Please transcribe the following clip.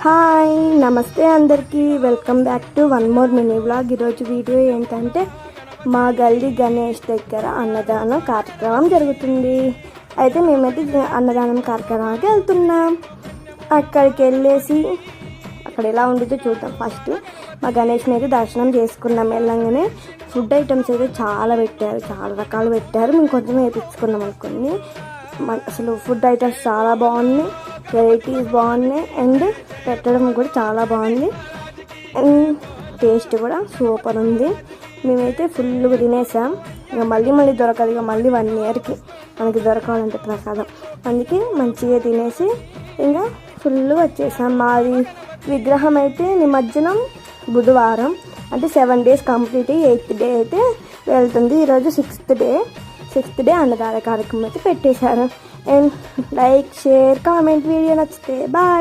Hi నమస్తే అందరికీ. Welcome back to one more mini vlog. ఈరోజు వీడియో ఏంటంటే మా గల్లీ గణేష్ దగ్గర అన్నదానం కార్యక్రమం జరుగుతుంది. అయితే మేమైతే అన్నదానం కార్యక్రమానికి వెళ్తున్నాం. అక్కడికి వెళ్ళేసి అక్కడ ఎలా ఉంటుందో చూద్దాం. ఫస్ట్ మా గణేష్ని అయితే దర్శనం చేసుకున్నాం వెళ్ళంగానే. ఫుడ్ ఐటమ్స్ అయితే చాలా పెట్టారు చాలా రకాలు పెట్టారు. మేము కొంచెం వేపించుకున్నాం అనుకుని అసలు ఫుడ్ ఐటమ్స్ చాలా బాగున్నాయి. వెరైటీస్ బాగున్నాయి అండ్ పెట్టడం కూడా చాలా బాగుంది. అండ్ టేస్ట్ కూడా సూపర్ ఉంది. మేమైతే ఫుల్గా తినేసాం. ఇక మళ్ళీ మళ్ళీ దొరకదు. ఇక మళ్ళీ వన్ ఇయర్కి మనకి దొరకాలంటే ప్రసాదం. అందుకే మంచిగా తినేసి ఇంకా ఫుల్గా వచ్చేసాం. మాది విగ్రహం అయితే నిమజ్జనం బుధవారం. అంటే seven days complete eighth day అయితే వెళ్తుంది. ఈరోజు సిక్స్త్ డే. సిక్స్త్ డే అన్నదాన కార్యక్రమం అయితే పెట్టేశారు. And like share comment video నచ్చితే బాయ్